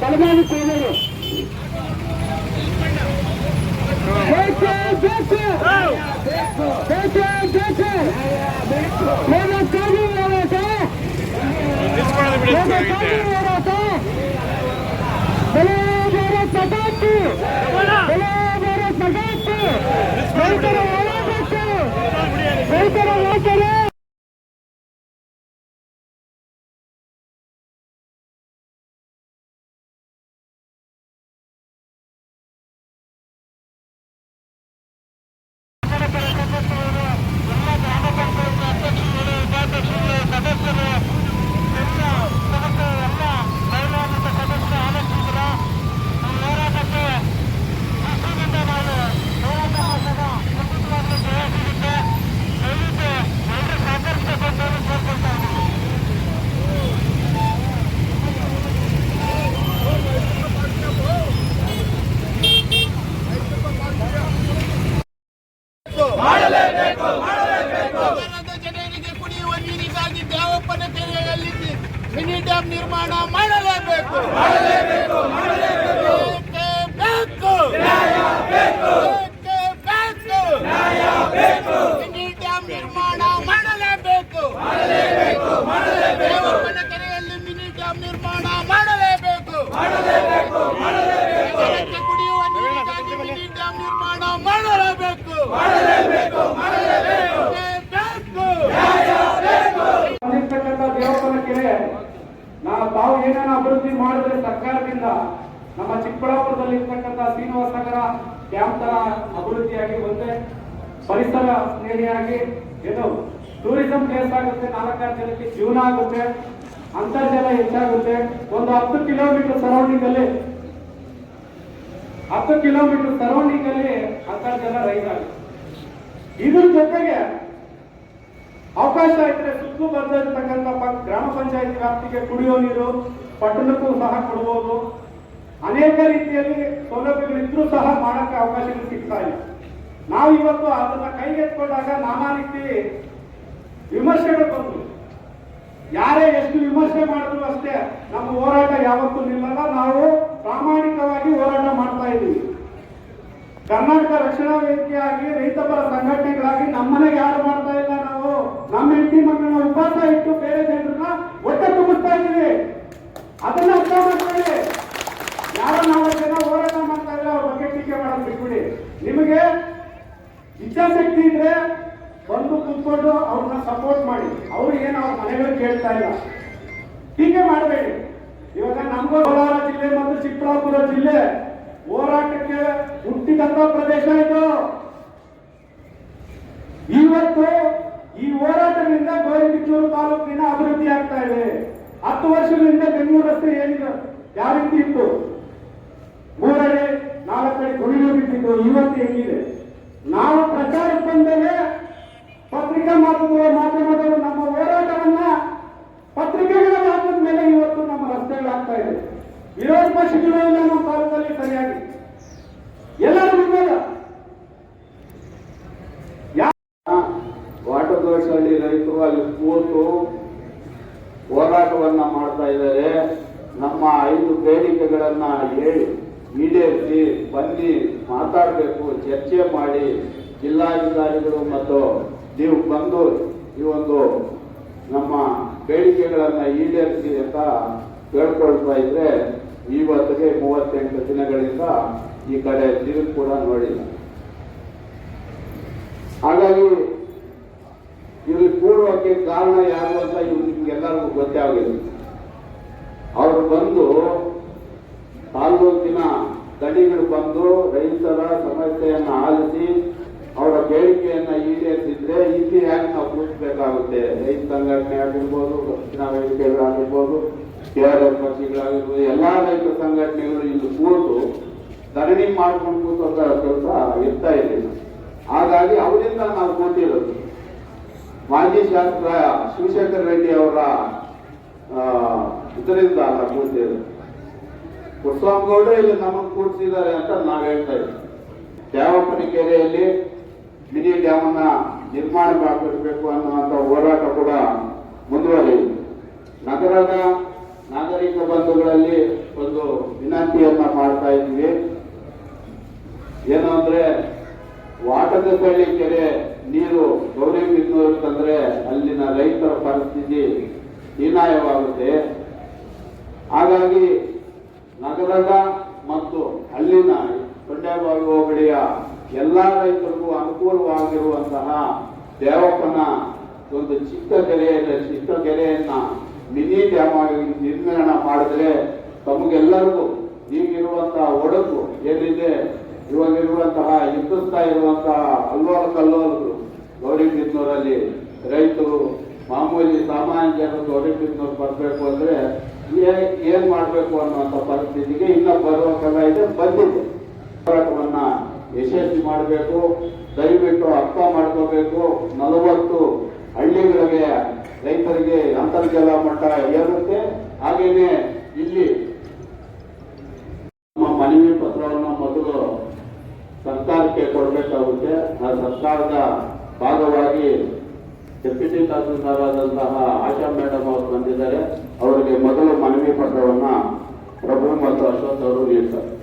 బలమైన సోదరులు రైతుల ఓటు Vai! ಸರ್ಕಾರದಿಂದ ನಮ್ಮ ಚಿಕ್ಕಬಳ್ಳಾಪುರದಲ್ಲಿ ಇರ್ತಕ್ಕಂಥ ಶ್ರೀನಿವಾಸ ನಗರ ಡ್ಯಾಮ್ ತರ ಅಭಿವೃದ್ಧಿಯಾಗಿ ಒಂದೇ ಪರಿಸರ ಸ್ನೇಹಿಯಾಗಿ ಏನು ಟೂರಿಸಂ ಪ್ಲೇಸ್ ಆಗುತ್ತೆ, ನಾಲ್ಕಾರು ಜನಕ್ಕೆ ಜೀವನ ಆಗುತ್ತೆ, ಅಂತರ್ಜಲ ಹೆಚ್ಚಾಗುತ್ತೆ. ಒಂದು ಹತ್ತು ಕಿಲೋಮೀಟರ್ ಸರೌಂಡಿಂಗ್ ಅಲ್ಲಿ, ಹತ್ತು ಕಿಲೋಮೀಟರ್ ಸರೌಂಡಿಂಗ್ ಅಲ್ಲಿ ಅಂತರ್ಜಲ ರೈಸ್ ಆಗುತ್ತೆ ಇದ್ರ ಜೊತೆಗೆ ಅವಕಾಶ ಇದ್ರೆ ಸುತ್ತು ಪ- ಗ್ರಾಮ ಪಂಚಾಯತ್ ವ್ಯಾಪ್ತಿಗೆ ಕುಡಿಯೋ ನೀರು ಪಟ್ಟಣಕ್ಕೂ ಸಹ ಕೊಡಬಹುದು. ಅನೇಕ ರೀತಿಯಲ್ಲಿ ಸೌಲಭ್ಯಗಳಿದ್ರೂ ಸಹ ಮಾಡೋಕ್ಕೆ ಅವಕಾಶಗಳು ಸಿಗ್ತಾ ಇಲ್ಲ. ನಾವು ಇವತ್ತು ಅದನ್ನ ಕೈಗೆತ್ಕೊಂಡಾಗ ನಾನಾ ರೀತಿ ವಿಮರ್ಶೆಗಳು ಬಂತು ಯಾರೇ ಎಷ್ಟು ವಿಮರ್ಶೆ ಮಾಡಿದ್ರು ಅಷ್ಟೇ ನಮ್ಮ ಹೋರಾಟ ಯಾವತ್ತೂ ನಿಲ್ಲಲ್ಲ. ನಾವು ಪ್ರಾಮಾಣಿಕವಾಗಿ ಹೋರಾಟ ಮಾಡ್ತಾ ಇದ್ದೀವಿ. ಕರ್ನಾಟಕ ರಕ್ಷಣಾ ವೇದಿಕೆಯಾಗಿ ರೈತಪರ ಸಂಘಟನೆಗಳಾಗಿ ನಮ್ಮನೆಗೆ ಯಾರು ಮಾಡ್ತಾ ಇಲ್ಲ ನಾವು. ನಮ್ಮ ಹೆಂಡತಿ ಮಕ್ಕಳನ್ನ ಉಪವಾಸ ಇಟ್ಟು ಅದನ್ನ ಅರ್ಥ ಮಾಡ್ಕೊಳ್ಳಿ ಯಾರೋ ನಾಲ್ಕು ಜನ ಹೋರಾಟ ಮಾಡ್ತಾ ಇದ್ರೆ ಅವ್ರ ಬಗ್ಗೆ ಟೀಕೆ ಮಾಡೋದು ಬಿಟ್ಬಿಡಿ. ನಿಮಗೆ ಇಚ್ಛಾಶಕ್ತಿ ಇದ್ರೆ ಬಂದು ಕುತ್ಕೊಂಡು ಅವ್ರನ್ನ ಸಪೋರ್ಟ್ ಮಾಡಿ. ಅವ್ರು ಏನು ಅವ್ರ ಮನೆಗಳು ಕೇಳ್ತಾ ಇಲ್ಲ. ಟೀಕೆ ಮಾಡಬೇಡಿ. ಇವಾಗ ನಮಗೂ ಕೋಲಾರ ಜಿಲ್ಲೆ ಮತ್ತು ಚಿಕ್ಕಬಳ್ಳಾಪುರ ಜಿಲ್ಲೆ ಹೋರಾಟಕ್ಕೆ ಹುಟ್ಟಿದಂತ ಪ್ರದೇಶ ಇದು. ಇವತ್ತು ಈ ಹೋರಾಟದಿಂದ ಗೋರಿಬಿಚ್ಚೂರು ತಾಲೂಕಿನ ಅಭಿವೃದ್ಧಿ ಆಗ್ತಾ ಇದೆ. ಹತ್ತು ವರ್ಷಗಳಿಂದ ಬೆಂಗಳೂರು ರಸ್ತೆ ಏನಿಲ್ಲ, ಯಾವ ರೀತಿ ಇತ್ತು? ಮೂರಡೆ, ನಾಲ್ಕಡೆ ಗುಣಿಗಳು ಬಿಟ್ಟಿತ್ತು, ಇವತ್ತು ಹೆಂಗಿದೆ? ನಾವು ಪ್ರಚಾರಕ್ಕೆ ಬಂದರೆ ಪತ್ರಿಕಾ ಮಾಧ್ಯಮ ಮಾಧ್ಯಮದವರು ನಮ್ಮ ಹೋರಾಟವನ್ನ ಪತ್ರಿಕೆಗಳ ಮಾಧ್ಯಮದ ಮೇಲೆ ಇವತ್ತು ನಮ್ಮ ರಸ್ತೆಗಳಾಗ್ತಾ ಇದೆ. ವಿರೋಧ ಪಕ್ಷಗಳು ಇಲ್ಲ ನಮ್ಮ ಭಾರತದಲ್ಲಿ ಸರಿಯಾಗಿ. ಎಲ್ಲರೂ ವಿರೋಧ ವಾಟರ್ದೋಷಲ್ಲಿ ರೈತರು ಅಲ್ಲಿ ಕೂತು ಹೋರಾಟವನ್ನ ಮಾಡ್ತಾ ಇದ್ದಾರೆ. ನಮ್ಮ ಐದು ಬೇಡಿಕೆಗಳನ್ನ ಹೇಳಿ, ಈಡೇರಿಸಿ, ಬನ್ನಿ, ಮಾತಾಡಬೇಕು, ಚರ್ಚೆ ಮಾಡಿ, ಜಿಲ್ಲಾಧಿಕಾರಿಗಳು ಮತ್ತು ನೀವು ಬಂದು ಈ ಒಂದು ನಮ್ಮ ಬೇಡಿಕೆಗಳನ್ನ ಈಡೇರಿಸಿ ಅಂತ ಕೇಳ್ಕೊಳ್ತಾ ಇದ್ರೆ ಇವತ್ತಿಗೆ ಮೂವತ್ತೆಂಟು ದಿನಗಳಿಂದ ಈ ಕಡೆ ತಿರುಗಿ ಕೂಡ ನೋಡಿಲ್ಲ. ಹಾಗಾಗಿ, ಇಲ್ಲಿ ಕೂಡುವಕ್ಕೆ ಕಾರಣ ಯಾರು ಅಂತ ಇವು ನಿಮ್ಗೆಲ್ಲರಿಗೂ ಗೊತ್ತೇ ಆಗಿದೆ. ಅವರು ಬಂದು ತಾಲೂಕಿನ ದಣಿಗಳು ಬಂದು ರೈತರ ಸಮಸ್ಯೆಯನ್ನು ಆಲಿಸಿ ಅವರ ಬೇಡಿಕೆಯನ್ನು ಈಡೇರಿಸಿದ್ರೆ ಇಲ್ಲಿ ಯಾಕೆ ನಾವು ರೈತ ಸಂಘಟನೆ ಆಗಿರ್ಬೋದು, ರಕ್ಷಣಾ ವೇದಿಕೆಗಳಾಗಿರ್ಬೋದು ಕೆ ಆರ್ ಎಸ್ ಪಕ್ಷಿಗಳಾಗಿರ್ಬೋದು, ಎಲ್ಲ ರೈತ ಸಂಘಟನೆಗಳು ಇಲ್ಲಿ ಕೂತು ಧರಣಿ ಮಾಡ್ಕೊಂಡು ಕೂತಂತ ಕೆಲಸ ಇರ್ತಾ ಇರಲಿಲ್ಲ ಹಾಗಾಗಿ ಅವರಿಂದ ನಾವು ಕೂತಿರೋದು. ಮಾಜಿ ಶಾಸಕ ಶಿವಶಂಕರ್ ರೆಡ್ಡಿ ಅವರ ಇದರಿಂದ ಕೂತಿರೋದು ಕುಸ್ವಾಮಗೌಡರು ಇಲ್ಲಿ ನಮಗೆ ಕೂರಿಸಿದ್ದಾರೆ ಅಂತ ನಾವು ಹೇಳ್ತಾ ಇದ್ದೀವಿ ದ್ಯಾವಪ್ಪನ ಕೆರೆಯಲ್ಲಿ ಮಿನಿ ಡ್ಯಾಮ್ ಅನ್ನ ನಿರ್ಮಾಣ ಮಾಡಬೇಕು ಅನ್ನುವಂಥ ಹೋರಾಟ ಕೂಡ ಮುಂದುವರಿಯಿತು ನಗರದ ನಾಗರಿಕ ಬಂಧುಗಳಲ್ಲಿ ಒಂದು ವಿನಂತಿಯನ್ನ ಮಾಡ್ತಾ ಇದ್ದೀವಿ ಏನು ಅಂದ್ರೆ ಕೆರೆ ನೀರು ಗೌರಿಬಿದನೂರು ತಂದ್ರೆ ಅಲ್ಲಿನ ರೈತರ ಪರಿಸ್ಥಿತಿ ಹೀನಾಯವಾಗುತ್ತೆ. ಹಾಗಾಗಿ ನಗರದ ಮತ್ತು ಅಲ್ಲಿನ ತೊಂಡೆಬಾವಿ ಹೋಬಳಿಯ ಎಲ್ಲ ರೈತರಿಗೂ ಅನುಕೂಲವಾಗಿರುವಂತಹ ದೇವಪ್ಪನ ಒಂದು ಚಿಕ್ಕ ಕೆರೆಯಲ್ಲಿ ಚಿಕ್ಕ ಕೆರೆಯನ್ನ ಮಿನಿ ಡ್ಯಾಮ್ ಆಗಿ ನಿರ್ಮಾಣ ಮಾಡಿದ್ರೆ ತಮಗೆಲ್ಲರಿಗೂ ಈಗಿರುವಂತಹ ಒಡಕು ಏನಿದೆ ಇವಾಗಿರುವಂತಹ ಎದುರಿಸ್ತಾ ಇರುವಂತಹ ಅಲ್ಲೋಲ ಗೌರಿ ಗೌರಿಬಿದ್ನೂರಲ್ಲಿ ರೈತರು ಮಾಮೂಲಿ ಸಾಮಾನ್ಯ ಜನರು ಗೌರಿಬಿದ್ನೂರು ಬರಬೇಕು ಅಂದರೆ ಏನ್ ಮಾಡಬೇಕು ಅನ್ನುವಂಥ ಪರಿಸ್ಥಿತಿಗೆ ಇನ್ನ ಬರುವ ಕಲ ಇದೆ ಬಂದಿದೆ. ಹೋರಾಟವನ್ನ ಯಶಸ್ವಿ ಮಾಡಬೇಕು, ದಯವಿಟ್ಟು ಅರ್ಥ ಮಾಡ್ಕೋಬೇಕು. ನಲವತ್ತು ಹಳ್ಳಿಗಳಿಗೆ ರೈತರಿಗೆ ಅಂತರ್ಜಲ ಮಟ್ಟ ಏರುತ್ತೆ. ಹಾಗೆಯೇ ಇಲ್ಲಿ ನಮ್ಮ ಮನವಿ ಪತ್ರವನ್ನು ಮೊದಲು ಸರ್ಕಾರಕ್ಕೆ ಕೊಡಬೇಕಾಗುತ್ತೆ. ಆ ಸರ್ಕಾರದ ಭಾಗವಾಗಿ ಡೆಪ್ಯೂಟಿ ತಹಸೀಲ್ದಾರ್ ಆದಂತಹ ಆಶಾ ಮೇಡಮ್ ಅವರು ಬಂದಿದ್ದಾರೆ. ಅವರಿಗೆ ಮೊದಲು ಮನವಿ ಪತ್ರವನ್ನ ಪ್ರಭು ಮತ್ತು ಅಶೋಕ್ ಅವರು ನೀಡ್ತಾರೆ.